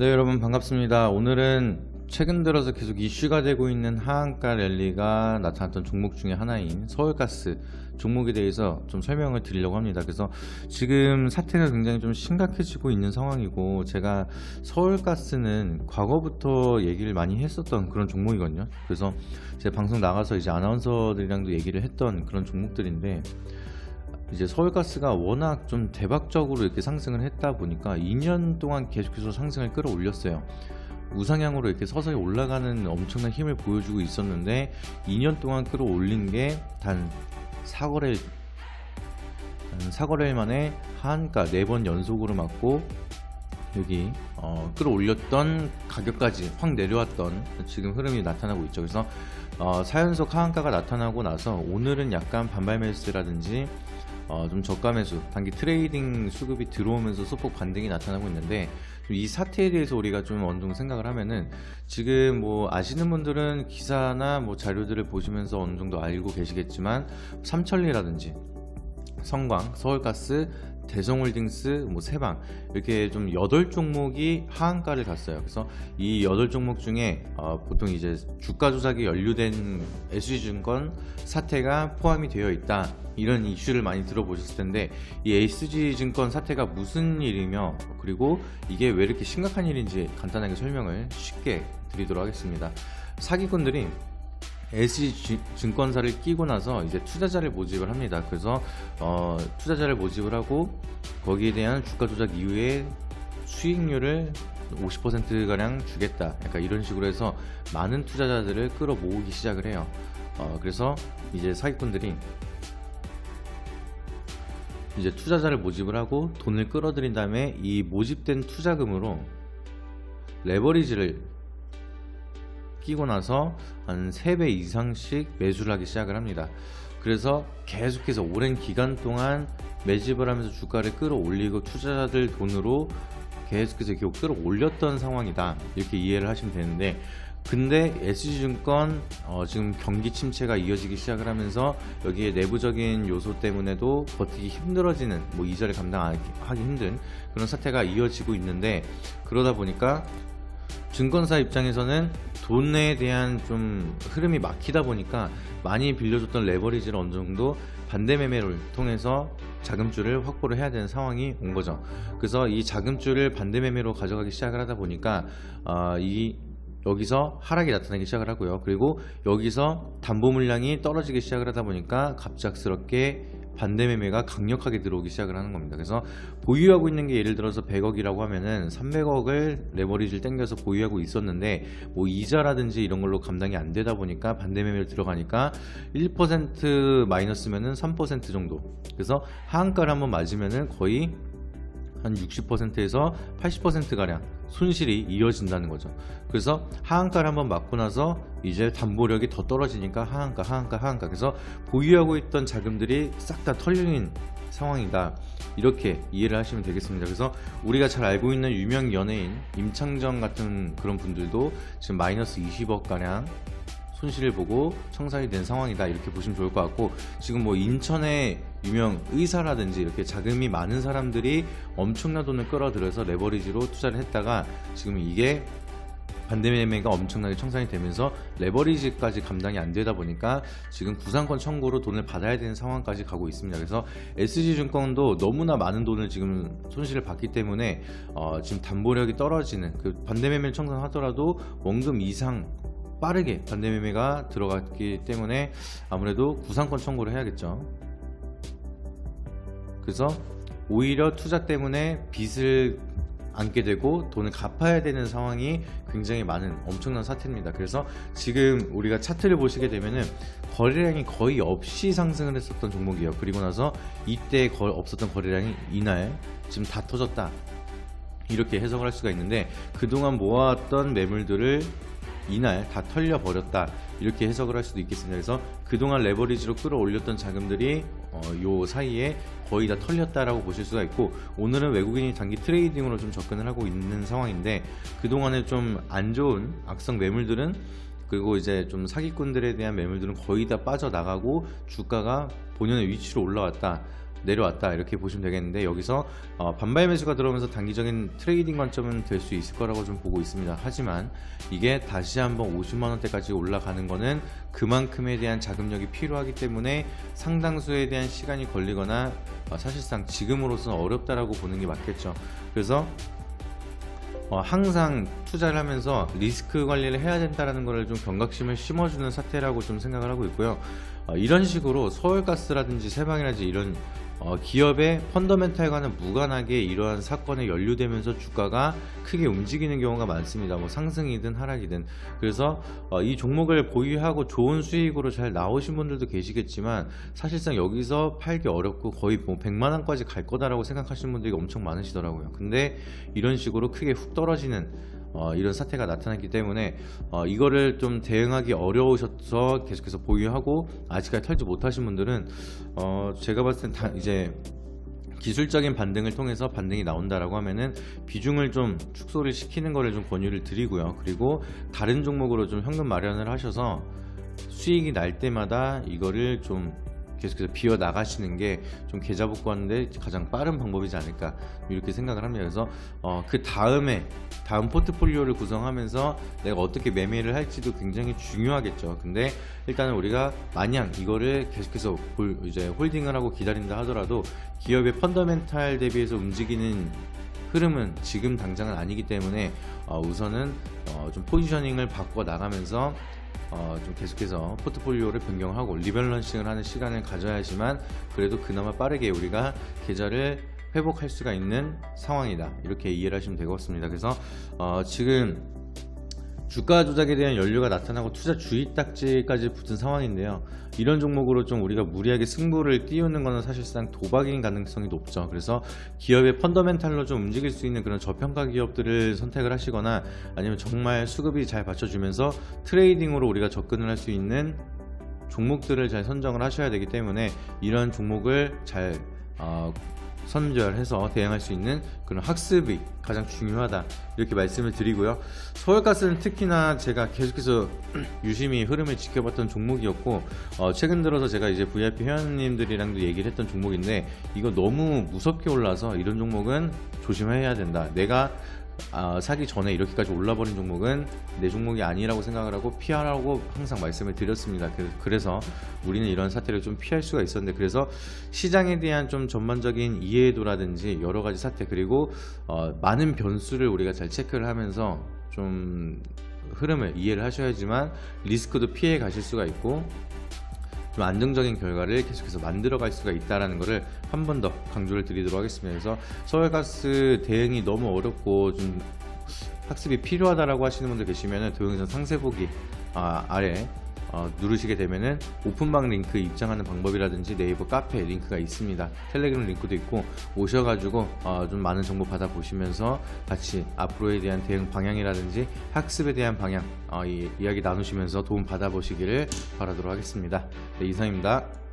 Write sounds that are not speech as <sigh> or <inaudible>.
네 여러분 반갑습니다. 오늘은 최근 들어서 계속 이슈가 되고 있는 하한가 랠리가 나타났던 종목 중에 하나인 서울가스 종목에 대해서 좀 설명을 드리려고 합니다. 그래서 지금 사태가 굉장히 좀 심각해지고 있는 상황이고 제가 서울가스는 과거부터 얘기를 많이 했었던 그런 종목이거든요. 그래서 제 방송 나가서 이제 아나운서들이랑도 얘기를 했던 그런 종목들인데 이제 서울가스가 워낙 좀 대박적으로 이렇게 상승을 했다 보니까 2년 동안 계속해서 상승을 끌어올렸어요. 우상향으로 이렇게 서서히 올라가는 엄청난 힘을 보여주고 있었는데 2년 동안 끌어올린 게 단 4거래일 단 4거래일 만에 하한가 4번 연속으로 맞고 여기 어, 끌어올렸던 가격까지 확 내려왔던 지금 흐름이 나타나고 있죠. 그래서 어, 4연속 하한가가 나타나고 나서 오늘은 약간 반발 매수라든지 어, 좀 저가 매수, 단기 트레이딩 수급이 들어오면서 소폭 반등이 나타나고 있는데 좀이 사태에 대해서 우리가 좀 어느 정도 생각을 하면은 지금 뭐 아시는 분들은 기사나 뭐 자료들을 보시면서 어느 정도 알고 계시겠지만 삼천리라든지 성광, 서울가스, 대성홀딩스, 뭐 세방 이렇게 좀 여덟 종목이 하한가를 갔어요. 그래서 이 여덟 종목 중에 어, 보통 이제 주가 조작이 연루된 SG증권 사태가 포함이 되어 있다 이런 이슈를 많이 들어보셨을 텐데 이 SG증권 사태가 무슨 일이며 그리고 이게 왜 이렇게 심각한 일인지 간단하게 설명을 쉽게 드리도록 하겠습니다. 사기꾼들이 SG 증권사를 끼고 나서 이제 투자자를 모집을 합니다. 그래서 어, 투자자를 모집을 하고 거기에 대한 주가 조작 이후에 수익률을 50%가량 주겠다. 약간 이런 식으로 해서 많은 투자자들을 끌어 모으기 시작을 해요. 어, 그래서 이제 사기꾼들이 이제 투자자를 모집을 하고 돈을 끌어들인 다음에 이 모집된 투자금으로 레버리지를 끼고 나서 한 3배 이상씩 매수를 하기 시작을 합니다. 그래서 계속해서 오랜 기간 동안 매집을 하면서 주가를 끌어올리고 투자자들 돈으로 계속해서 계속 끌어올렸던 상황이다. 이렇게 이해를 하시면 되는데 근데 SG증권 어, 지금 경기 침체가 이어지기 시작을 하면서 여기에 내부적인 요소 때문에도 버티기 힘들어지는 뭐 이자를 감당하기 힘든 그런 사태가 이어지고 있는데 그러다 보니까 증권사 입장에서는 돈에 대한 좀 흐름이 막히다 보니까 많이 빌려줬던 레버리지를 어느 정도 반대 매매를 통해서 자금줄을 확보를 해야 되는 상황이 온 거죠. 그래서 이 자금줄을 반대 매매로 가져가기 시작을 하다 보니까 어, 이 여기서 하락이 나타나기 시작을 하고요. 그리고 여기서 담보 물량이 떨어지기 시작을 하다 보니까 갑작스럽게 반대 매매가 강력하게 들어오기 시작을 하는 겁니다. 그래서 보유하고 있는 게 예를 들어서 100억이라고 하면은 300억을 레버리지를 땡겨서 보유하고 있었는데 뭐 이자라든지 이런 걸로 감당이 안 되다 보니까 반대 매매를 들어가니까 1% 마이너스면은 3% 정도. 그래서 하한가를 한번 맞으면은 거의 한 60%에서 80%가량 손실이 이어진다는 거죠. 그래서 하한가를 한번 맞고 나서 이제 담보력이 더 떨어지니까 하한가, 하한가, 하한가. 그래서 보유하고 있던 자금들이 싹 다 털리는 상황이다. 이렇게 이해를 하시면 되겠습니다. 그래서 우리가 잘 알고 있는 유명 연예인 임창정 같은 그런 분들도 지금 마이너스 20억 가량 손실을 보고 청산이 된 상황이다 이렇게 보시면 좋을 것 같고 지금 뭐 인천의 유명 의사라든지 이렇게 자금이 많은 사람들이 엄청난 돈을 끌어들여서 레버리지로 투자를 했다가 지금 이게 반대매매가 엄청나게 청산이 되면서 레버리지까지 감당이 안 되다 보니까 지금 구상권 청구로 돈을 받아야 되는 상황까지 가고 있습니다. 그래서 SG증권도 너무나 많은 돈을 지금 손실을 받기 때문에 어, 지금 담보력이 떨어지는 그 반대매매 청산하더라도 원금 이상 빠르게 반대매매가 들어갔기 때문에 아무래도 구상권 청구를 해야겠죠. 그래서 오히려 투자 때문에 빚을 안게 되고 돈을 갚아야 되는 상황이 굉장히 많은 엄청난 사태입니다. 그래서 지금 우리가 차트를 보시게 되면은 거래량이 거의 없이 상승을 했었던 종목이에요. 그리고 나서 이때 거- 없었던 거래량이 이날 지금 다 터졌다. 이렇게 해석을 할 수가 있는데 그동안 모아왔던 매물들을 이날 다 털려 버렸다 이렇게 해석을 할 수도 있겠습니다. 그래서 그동안 레버리지로 끌어올렸던 자금들이 어, 요 사이에 거의 다 털렸다라고 보실 수가 있고 오늘은 외국인이 단기 트레이딩으로 좀 접근을 하고 있는 상황인데 그동안에 좀 안 좋은 악성 매물들은 그리고 이제 좀 사기꾼들에 대한 매물들은 거의 다 빠져나가고 주가가 본연의 위치로 올라왔다. 내려왔다 이렇게 보시면 되겠는데 여기서 어, 반발 매수가 들어오면서 단기적인 트레이딩 관점은 될 수 있을 거라고 좀 보고 있습니다. 하지만 이게 다시 한번 50만 원대까지 올라가는 거는 그만큼에 대한 자금력이 필요하기 때문에 상당수에 대한 시간이 걸리거나 어, 사실상 지금으로서는 어렵다라고 보는 게 맞겠죠. 그래서 어, 항상 투자를 하면서 리스크 관리를 해야 된다라는 것을 좀 경각심을 심어주는 사태라고 좀 생각을 하고 있고요. 어, 이런 식으로 서울가스라든지 세방이라든지 이런 어, 기업의 펀더멘탈과는 무관하게 이러한 사건에 연루되면서 주가가 크게 움직이는 경우가 많습니다. 뭐 상승이든 하락이든. 그래서 어, 이 종목을 보유하고 좋은 수익으로 잘 나오신 분들도 계시겠지만 사실상 여기서 팔기 어렵고 거의 뭐 100만 원까지 갈 거다라고 생각하시는 분들이 엄청 많으시더라고요. 근데 이런 식으로 크게 훅 떨어지는 어, 이런 사태가 나타났기 때문에 어, 이거를 좀 대응하기 어려우셔서 계속해서 보유하고 아직까지 털지 못하신 분들은 어, 제가 봤을 땐다 이제 기술적인 반등을 통해서 반등이 나온다라고 하면은 비중을 좀 축소를 시키는 거를 좀 권유를 드리고요. 그리고 다른 종목으로 좀 현금 마련을 하셔서 수익이 날 때마다 이거를 좀 계속해서 비워 나가시는 게 좀 계좌 복구하는데 가장 빠른 방법이지 않을까 이렇게 생각을 합니다. 그래서 어, 그 다음에 다음 포트폴리오를 구성하면서 내가 어떻게 매매를 할지도 굉장히 중요하겠죠. 근데 일단은 우리가 마냥 이거를 계속해서 홀, 이제 홀딩을 하고 기다린다 하더라도 기업의 펀더멘탈 대비해서 움직이는 흐름은 지금 당장은 아니기 때문에 어, 우선은 어, 좀 포지셔닝을 바꿔 나가면서 어, 좀 계속해서 포트폴리오를 변경하고 리밸런싱을 하는 시간을 가져야지만 그래도 그나마 빠르게 우리가 계좌를 회복할 수가 있는 상황이다 이렇게 이해를 하시면 되겠습니다. 그래서 어, 지금 주가 조작에 대한 연료가 나타나고 투자 주의 딱지까지 붙은 상황인데요. 이런 종목으로 좀 우리가 무리하게 승부를 띄우는 것은 사실상 도박인 가능성이 높죠. 그래서 기업의 펀더멘탈로 좀 움직일 수 있는 그런 저평가 기업들을 선택을 하시거나 아니면 정말 수급이 잘 받쳐주면서 트레이딩으로 우리가 접근을 할 수 있는 종목들을 잘 선정을 하셔야 되기 때문에 이런 종목을 잘 어, 선별해서 대응할 수 있는 그런 학습이 가장 중요하다 이렇게 말씀을 드리고요. 서울가스는 특히나 제가 계속해서 <clears throat> 유심히 흐름을 지켜봤던 종목이었고 어, 최근 들어서 제가 이제 VIP 회원님들이랑도 얘기를 했던 종목인데 이거 너무 무섭게 올라서 이런 종목은 조심해야 된다. 내가 아, 사기 전에 이렇게까지 올라버린 종목은 내 종목이 아니라고 생각을 하고 피하라고 항상 말씀을 드렸습니다. 그- 그래서 우리는 이런 사태를 좀 피할 수가 있었는데 그래서 시장에 대한 좀 전반적인 이해도라든지 여러 가지 사태 그리고 어, 많은 변수를 우리가 잘 체크를 하면서 좀 흐름을 이해를 하셔야지만 리스크도 피해 가실 수가 있고 좀 안정적인 결과를 계속해서 만들어갈 수가 있다라는 것을 한 번 더 강조를 드리도록 하겠습니다. 그래서 서울가스 대응이 너무 어렵고 좀 학습이 필요하다라고 하시는 분들 계시면은 도영선 상세 보기 아, 아래 어, 누르시게 되면은 오픈방 링크 입장하는 방법이라든지 네이버 카페 링크가 있습니다. 텔레그램 링크도 있고 오셔가지고 어, 좀 많은 정보 받아보시면서 같이 앞으로에 대한 대응 방향이라든지 학습에 대한 방향 어, 이, 이야기 나누시면서 도움 받아보시기를 바라도록 하겠습니다. 네, 이상입니다.